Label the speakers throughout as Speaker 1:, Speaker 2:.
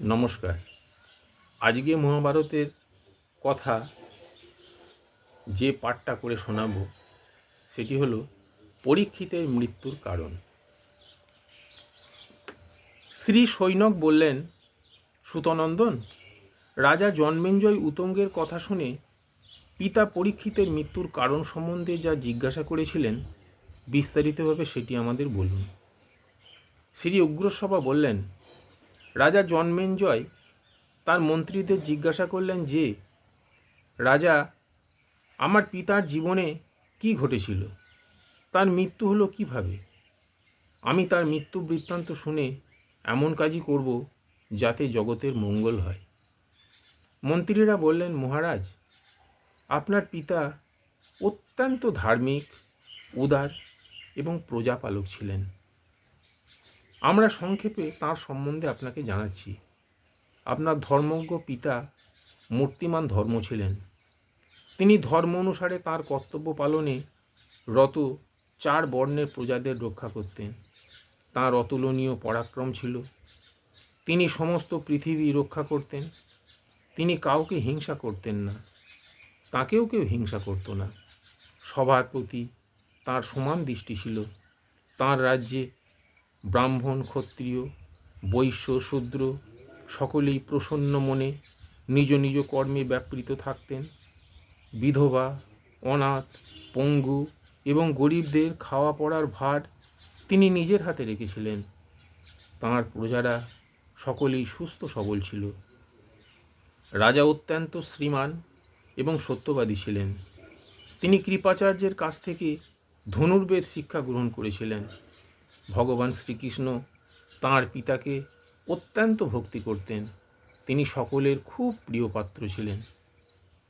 Speaker 1: নমস্কার। আজকে মহাভারতের কথা যে পাঠটা করে শোনাবো, সেটি হলো পরীক্ষিতের মৃত্যুর কারণ। শ্রী সৈনক বললেন, সুতনন্দন, রাজা জন্মেঞ্জয় উতঙ্গের কথা শুনে পিতা পরীক্ষিতের মৃত্যুর কারণ সম্বন্ধে যা জিজ্ঞাসা করেছিলেন, বিস্তারিতভাবে সেটি আমাদের বলুন। শ্রী উগ্রসভা বললেন রাজা জন্মেঞ্জয় তার মন্ত্রীদের জিজ্ঞাসা করলেন যে, রাজা, আমার পিতার জীবনে কি ঘটেছিল? তার মৃত্যু হলো কীভাবে? আমি তার মৃত্যু বৃত্তান্ত শুনে এমন কাজই করব যাতে জগতের মঙ্গল হয়। মন্ত্রীরা বললেন, মহারাজ, আপনার পিতা অত্যন্ত ধার্মিক, উদার এবং প্রজাপালক ছিলেন। আমরা সংক্ষেপে তার সম্বন্ধে আপনাকে জানাচ্ছি। আপনার ধর্মজ্ঞ পিতা মূর্তিমান ধর্ম ছিলেন। তিনি ধর্ম অনুসারে তাঁর কর্তব্য পালনে রত চার বর্ণের প্রজাদের রক্ষা করতেন। তাঁর অতুলনীয় পরাক্রম ছিল। তিনি সমস্ত পৃথিবী রক্ষা করতেন। তিনি কাউকে হিংসা করতেন না। তাকেও কেউ হিংসা করতো না। সবার প্রতি তার সমান দৃষ্টি ছিল। তাঁর রাজ্যে ব্রাহ্মণ, ক্ষত্রিয়, বৈশ্য, শূদ্র, সকলেই প্রসন্ন মনে নিজ নিজ কর্মে ব্যাপৃত থাকতেন। বিধবা, অনাথ, পঙ্গু এবং গরিবদের খাওয়া পড়ার ভার তিনি নিজের হাতে রেখেছিলেন। তাঁর প্রজারা সকলেই সুস্থ সবল ছিল। রাজা অত্যন্ত শ্রীমান এবং সত্যবাদী ছিলেন। তিনি কৃপাচার্যের কাছ থেকে ধনুর্বেদ শিক্ষা গ্রহণ করেছিলেন। ভগবান শ্রীকৃষ্ণ তাঁর পিতাকে অত্যন্ত ভক্তি করতেন। তিনি সকলের খুব প্রিয় পাত্র ছিলেন।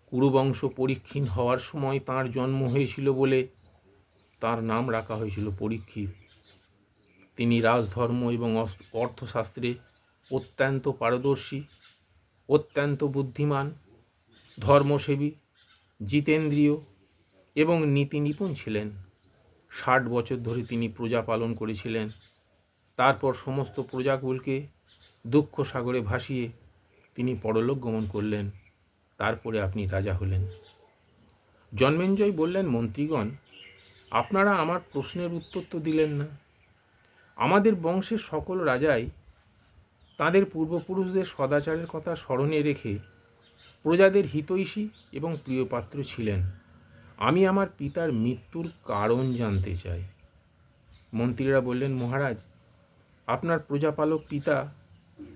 Speaker 1: কুরুবংশ পরীক্ষীণ হওয়ার সময় তাঁর জন্ম হয়েছিল বলে তার নাম রাখা হয়েছিল পরীক্ষিত তিনি রাজধর্ম এবং অর্থশাস্ত্রে অত্যন্ত পারদর্শী, অত্যন্ত বুদ্ধিমান, ধর্মসেবী, জিতেন্দ্রীয় এবং নীতি নিপুণ ছিলেন। ষাট বছর ধরে তিনি প্রজা পালন করেছিলেন। তারপর সমস্ত প্রজাকুলকে দুঃখ সাগরে ভাসিয়ে তিনি পরলোক গমন করলেন। তারপরে আপনি রাজা হলেন। জন্মেঞ্জয় বললেন, মন্ত্রীগণ, আপনারা আমার প্রশ্নের উত্তর তো দিলেন না। আমাদের বংশের সকল রাজাই তাদের পূর্বপুরুষদের সদাচারের কথা স্মরণে রেখে প্রজাদের হিতৈষী এবং প্রিয়পাত্র ছিলেন। আমি আমার পিতার মৃত্যুর কারণ জানতে চাই। মন্ত্রীরা বললেন, মহারাজ, আপনার প্রজাপালক পিতা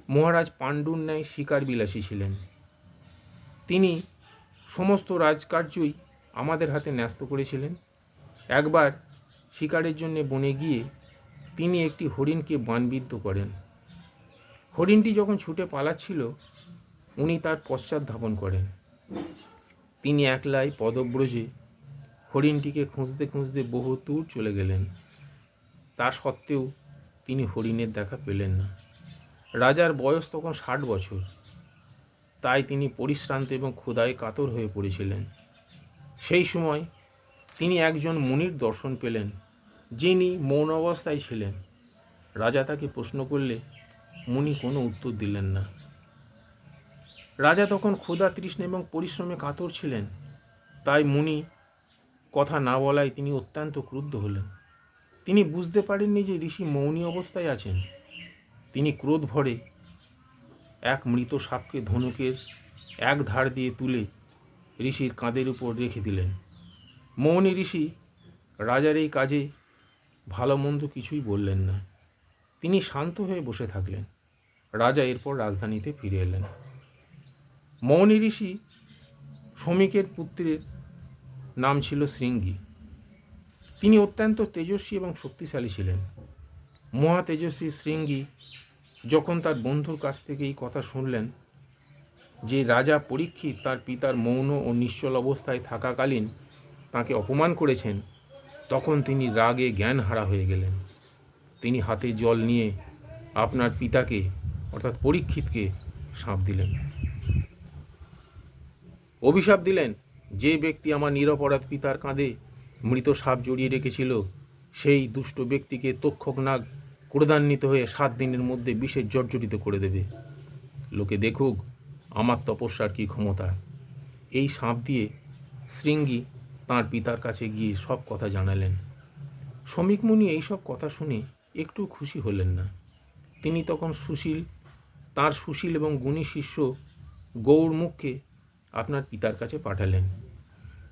Speaker 1: মহারাজ পাণ্ডুর ন্যায় শিকার বিলাসী ছিলেন। তিনি সমস্ত রাজকার্যই আমাদের হাতে ন্যস্ত করেছিলেন। একবার শিকারের জন্য বনে গিয়ে তিনি একটি হরিণকে বানবিদ্ধ করেন। হরিণটি যখন ছুটে পালাচ্ছিল, উনি তার পশ্চাৎ ধাপন করেন। তিনি একলাই পদব্রজে হরিণটিকে খুঁজতে খুঁজতে বহু দূর চলে গেলেন। তা সত্ত্বেও তিনি হরিণের দেখা পেলেন না। রাজার বয়স তখন ষাট বছর। তাই তিনি পরিশ্রান্ত এবং ক্ষুধায় কাতর হয়ে পড়েছিলেন। সেই সময় তিনি একজন মুনির দর্শন পেলেন, যিনি মৌন অবস্থায় ছিলেন। রাজা তাকে প্রশ্ন করলে মুনি কোনো উত্তর দিলেন না। রাজা তখন ক্ষুধা তৃষ্ণা এবং পরিশ্রমে কাতর ছিলেন। তাই মুনি কথা না বলায় তিনি অত্যন্ত ক্রুদ্ধ হলেন। তিনি বুঝতে পারেননি যে ঋষি মৌনী অবস্থায় আছেন। তিনি ক্রোধ ভরে এক মৃত সাপকে ধনুকের এক ধার দিয়ে তুলে ঋষির কাঁধের উপর রেখে দিলেন। মৌনী ঋষি রাজার এই কাজে ভালো মন্দ কিছুই বললেন না। তিনি শান্ত হয়ে বসে থাকলেন। রাজা এরপর রাজধানীতে ফিরে এলেন। মৌনী ঋষি শ্রমিকের পুত্রের নাম ছিল শৃঙ্গী। তিনি অত্যন্ত তেজস্বী এবং শক্তিশালী ছিলেন। মহা তেজস্বী শৃঙ্গী যখন তার বন্ধুর কাছ থেকে এই কথা শুনলেন যে রাজা পরীক্ষিত তার পিতার মৌন ও নিশ্চল অবস্থায় থাকাকালীন তাকে অপমান করেছেন, তখন তিনি রাগে জ্ঞান হারা হয়ে গেলেন। তিনি হাতে জল নিয়ে আপনার পিতাকে, অর্থাৎ পরীক্ষিতকে, সাপ দিলেন। অভিশাপ দিলেন। যে ব্যক্তি আমার নিরপরাধ পিতার কাঁধে মৃত সাপ জড়িয়ে রেখেছিল, সেই দুষ্ট ব্যক্তিকে তক্ষক নাগ ক্রোধান্বিত হয়ে সাত দিনের মধ্যে বিশেষ জর্জরিত করে দেবে। লোকে দেখুক আমার তপস্যার কী ক্ষমতা। এই সাপ দিয়ে শৃঙ্গী তাঁর পিতার কাছে গিয়ে সব কথা জানালেন। শ্রমিক মুনি এইসব কথা শুনে একটু খুশি হলেন না। তিনি তখন সুশীল, তার সুশীল এবং গুণী শিষ্য গৌরমুখকে আপনার পিতার কাছে পাঠালেন।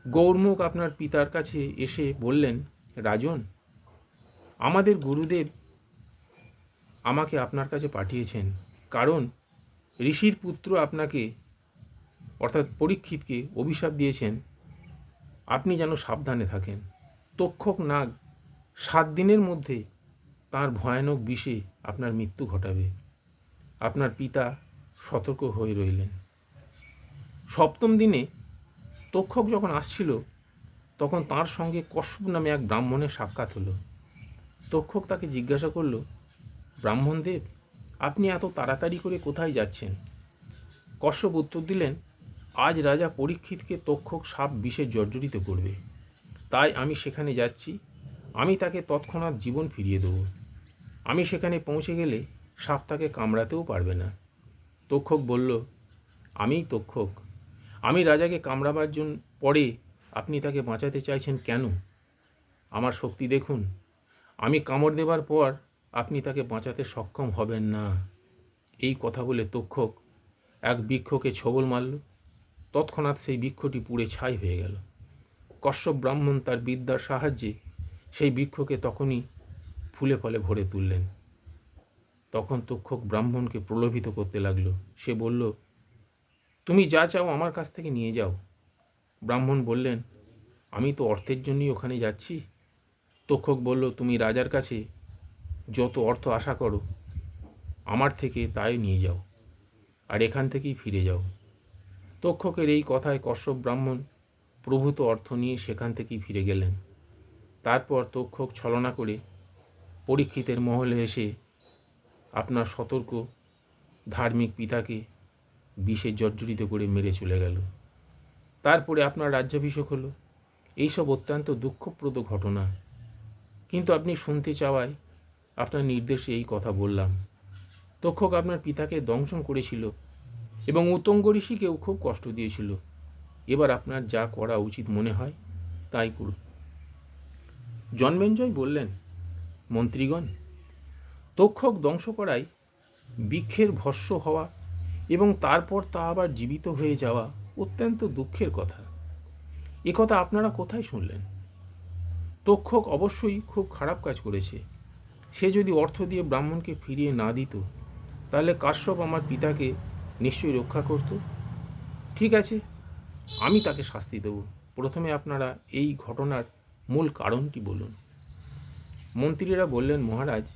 Speaker 1: গৌরমুখ আপনার পিতার কাছে এসে বললেন, রাজন, আমাদের গুরুদেব আমাকে আপনার কাছে পাঠিয়েছেন। কারণ ঋষির পুত্র আপনাকে, অর্থাৎ পরীক্ষিতকে অভিশাপ দিয়েছেন। আপনি যেন সাবধানে থাকেন। তক্ষক নাগ সাত দিনের মধ্যে তার ভয়ানক বিষে আপনার মৃত্যু ঘটাবে। আপনার পিতা সতর্ক হয়ে রইলেন। সপ্তম দিনে তক্ষক যখন আসছিল, তখন তার সঙ্গে কশ্যপ নামে এক ব্রাহ্মণের সাক্ষাৎ হলো। তক্ষক তাকে জিজ্ঞাসা করল, ব্রাহ্মণদেব, আপনি এত তাড়াতাড়ি করে কোথায় যাচ্ছেন? কশ্যপ উত্তর দিলেন, আজ রাজা পরীক্ষিতকে তক্ষক সাপ বিষে জর্জরিত করবে। তাই আমি সেখানে যাচ্ছি, আমি তাকে তৎক্ষণাৎ জীবন ফিরিয়ে দেবো। আমি সেখানে পৌঁছে গেলে সাপ তাকে কামড়াতেও পারবে না। তক্ষক বলল, আমিই তক্ষক। আমি রাজাকে কামড়াবার জন্য পরে আপনি তাকে বাঁচাতে চাইছেন কেন? আমার শক্তি দেখুন। আমি কামড় দেবার পর আপনি তাকে বাঁচাতে সক্ষম হবেন না। এই কথা বলে তক্ষক এক বৃক্ষকে ছবল মারল। তৎক্ষণাৎ সেই বৃক্ষটি পুড়ে ছাই হয়ে গেল। কশ্যপ ব্রাহ্মণ তার বিদ্যার সাহায্যে সেই বৃক্ষকে তখনই ফুলে ফলে ভরে তুললেন। তখন তক্ষক ব্রাহ্মণকে প্রলোভিত করতে লাগল। সে বলল তুমি যা চাও আমার কাছ থেকে নিয়ে যাও। ব্রাহ্মণ বললেন, আমি তো অর্থের জন্যই ওখানে যাচ্ছি। তক্ষক বলল, তুমি রাজার কাছে যত অর্থ আশা করো, আমার থেকে তাই নিয়ে যাও আর এখান থেকেই ফিরে যাও। তক্ষকের এই কথায় কশ্যপ ব্রাহ্মণ প্রভূত অর্থ নিয়ে সেখান থেকেই ফিরে গেলেন। তারপর তক্ষক ছলনা করে পরীক্ষিতের মহলে এসে আপনার সতর্ক ধার্মিক পিতাকে বিষে জর্জরিত করে মেরে চলে গেল। তারপরে আপনার রাজ্যাভিষেক হলো। এইসব অত্যন্ত দুঃখপ্রদ ঘটনা। কিন্তু আপনি শুনতে চাওয়ায় আপনার নির্দেশে এই কথা বললাম। তক্ষক আপনার পিতাকে দংশন করেছিল এবং উতঙ্গ ঋষিকেও খুব কষ্ট দিয়েছিল। এবার আপনার যা করা উচিত মনে হয় তাই করুন। জন্মেঞ্জয় বললেন, মন্ত্রীগণ, তক্ষক ধ্বংস করায় বৃক্ষের ভস্য হওয়া এবং তারপর তা আবার জীবিত হয়ে যাওয়া অত্যন্ত দুঃখের কথা। কথা আপনারা কোথায় শুনলেন? তক্ষক অবশ্যই খুব খারাপ কাজ করেছে। সে যদি অর্থ দিয়ে ব্রাহ্মণকে ফিরিয়ে না দিত, তাহলে কাশ্যপ আমার পিতাকে নিশ্চয়ই রক্ষা করত। ঠিক আছে, আমি তাকে শাস্তি দেব। প্রথমে আপনারা এই ঘটনার মূল কারণটি বলুন। মন্ত্রীরা বললেন, মহারাজ,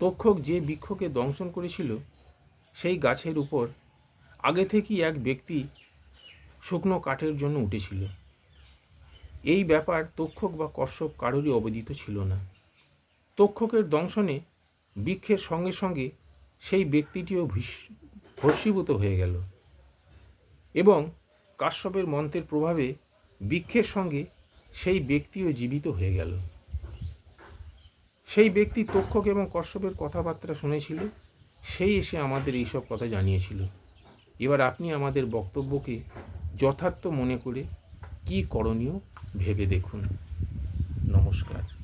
Speaker 1: তক্ষক যে বৃক্ষকে দংশন করেছিল সেই গাছের উপর আগে থেকেই এক ব্যক্তি শুকনো কাঠের জন্য উঠেছিল। এই ব্যাপার তক্ষক বা কশ্যপ কারোরই অবদিত ছিল না। তক্ষকের দংশনে বৃক্ষের সঙ্গে সঙ্গে সেই ব্যক্তিটিও ভস্মীভূত হয়ে গেল এবং কাশ্যপের মন্ত্রের প্রভাবে বৃক্ষের সঙ্গে সেই ব্যক্তিও জীবিত হয়ে গেল। সেই ব্যক্তি তক্ষক এবং কশ্যপের কথাবার্তা শুনেছিল সেই এসে আমাদের এইসব কথা জানিয়েছিল। এবার আপনি আমাদের বক্তব্যকে যথার্থ মনে করে কি করণীয় ভেবে দেখুন। নমস্কার।